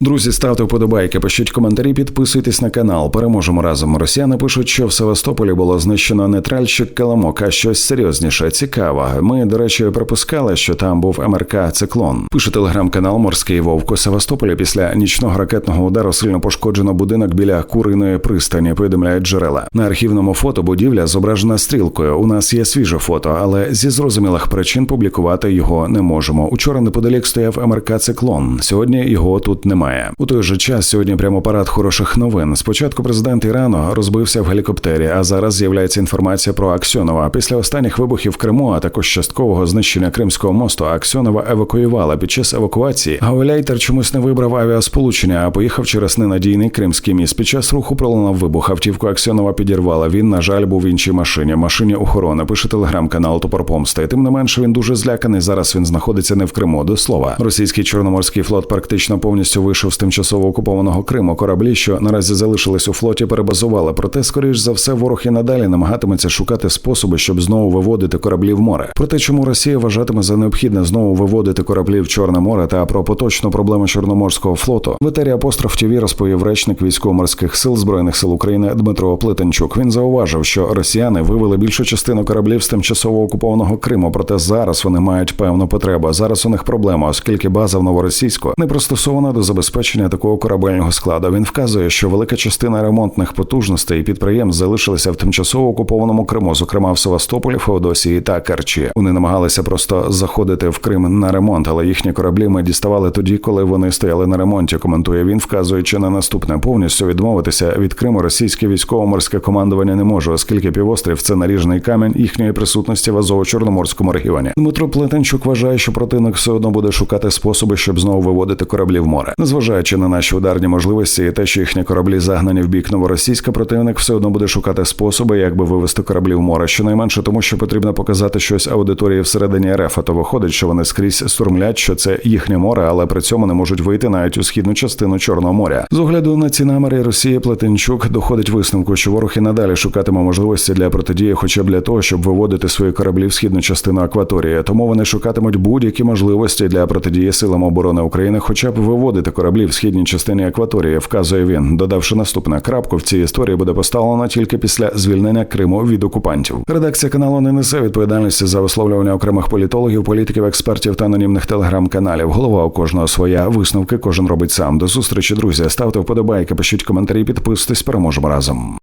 Друзі, ставте вподобайки, пишіть коментарі, підписуйтесь на канал. Переможемо разом. Росіяни пишуть, що в Севастополі було знищено не тральщик Каламок, а щось серйозніше. Цікаво. Ми, до речі, припускали, що там був МРК Циклон. Пише телеграм-канал Морський Вовк у Севастополі. Після нічного ракетного удару сильно пошкоджено будинок біля куриної пристані. Повідомляють джерела. На архівному фото будівля зображена стрілкою. У нас є свіже фото, але зі зрозумілих причин публікувати його не можемо. Учора неподалік стояв МРК Циклон. Сьогодні його тут немає. У той же час сьогодні прямо парад хороших новин. Спочатку президент Ірану розбився в гелікоптері, а зараз з'являється інформація про Аксьонова. Після останніх вибухів в Криму, а також часткового знищення Кримського мосту, Аксьонова евакуювала. Під час евакуації Гауляйтер чомусь не вибрав авіасполучення, а поїхав через ненадійний кримський міст. Під час руху пролунав вибух. Автівку Аксьонова підірвала. Він, на жаль, був в іншій машині. Машині охорони. Пише телеграм-канал Топор Помсти. Тим не менше, він дуже зляканий. Зараз він знаходиться не в Криму. До слова, російський чорноморський флот практично повністю вийшов з тимчасово окупованого Криму. Кораблі, що наразі залишились у флоті, перебазували. Проте, скоріш за все, ворог і надалі намагатиметься шукати способи, щоб знову виводити кораблі в море. Проте, чому Росія вважатиме за необхідне знову виводити кораблі в Чорне море та про поточну проблему Чорноморського флоту, в етері апостроф ТВ розповів речник військово-морських сил збройних сил України Дмитро Плетенчук. Він зауважив, що росіяни вивели більшу частину кораблів з тимчасово окупованого Криму. Проте зараз вони мають певну потребу. Зараз у них проблема, оскільки база в новоросійську не пристосована до забезпечення такого корабельного складу. Він вказує, що велика частина ремонтних потужностей підприємств залишилися в тимчасово окупованому Криму, зокрема в Севастополі, Феодосії та Керчі. Вони намагалися просто заходити в Крим на ремонт, але їхні кораблі ми діставали тоді, коли вони стояли на ремонті. Коментує він, вказуючи на наступне повністю відмовитися від Криму. Російське військово-морське командування не може, оскільки півострів це наріжний камінь їхньої присутності в Азово-Чорноморському регіоні. Дмитро Плетенчук вважає, що противник все одно буде шукати способи, щоб знову виводити кораблі в море, незважаючи на наші ударні можливості і те, що їхні кораблі загнані в бік новоросійська, противник все одно буде шукати способи, як би вивести кораблі в море. Щонайменше тому, що потрібно показати щось аудиторії всередині РФ, а то виходить, що вони скрізь сурмлять, що це їхнє море, але при цьому не можуть вийти навіть у східну частину Чорного моря. З огляду на ці наміри Росії Плетенчук доходить висновку, що ворог і надалі шукатиме можливості для протидії, хоча б для того, щоб виводити свої кораблі в східну частину акваторії. Тому вони шукатимуть будь-які можливості для протидії силам оборони України, хоча б виводити кораблі в східній частині акваторії, вказує він, додавши наступне крапку в цій історії буде поставлено тільки після звільнення Криму від окупантів. Редакція каналу не несе відповідальності за висловлювання окремих політологів, політиків, експертів та анонімних телеграм-каналів. Голова у кожного своя висновки кожен робить сам. До зустрічі, друзі. Ставте вподобайки, пишіть коментарі, підписуйтесь, переможемо разом.